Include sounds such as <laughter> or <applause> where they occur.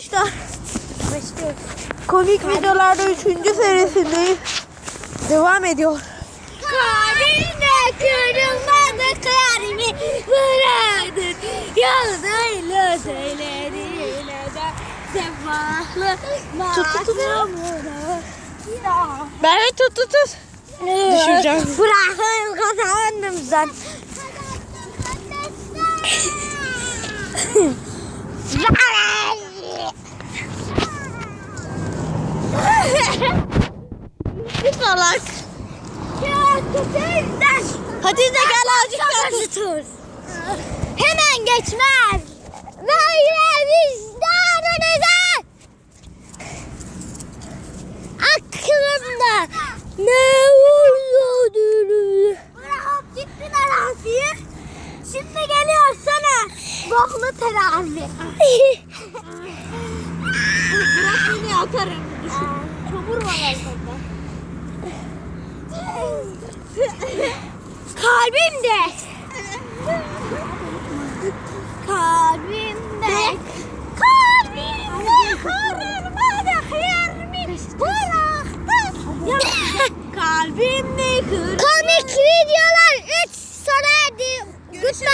Arkadaşlar komik videolarda 3. serisindeyiz. Devam ediyor. Kalbimde kırılmadı kalbimi bıraktın Yoluyla söylediğine de Sefahlı Tut, tut, tut. Ben tut tut tut. Düşüreceğim. Bırakın kazandım sen <laughs> Salak. Hadi de gel azıcık Dur. Hemen geçmez. Böyle vicdanınıza. Aklımda ne oluyordur? Bırakıp gittin araziye. Şimdi geliyor sana boklu terazi. <laughs> Bırak beni atarım. Çamur var arkamda. Kalbimde. Kalbimde. Kalbimde kırılmadı yerimi bıraktın. Kalbimde kır. Komik videolar 3 sona erdi. Goodbye.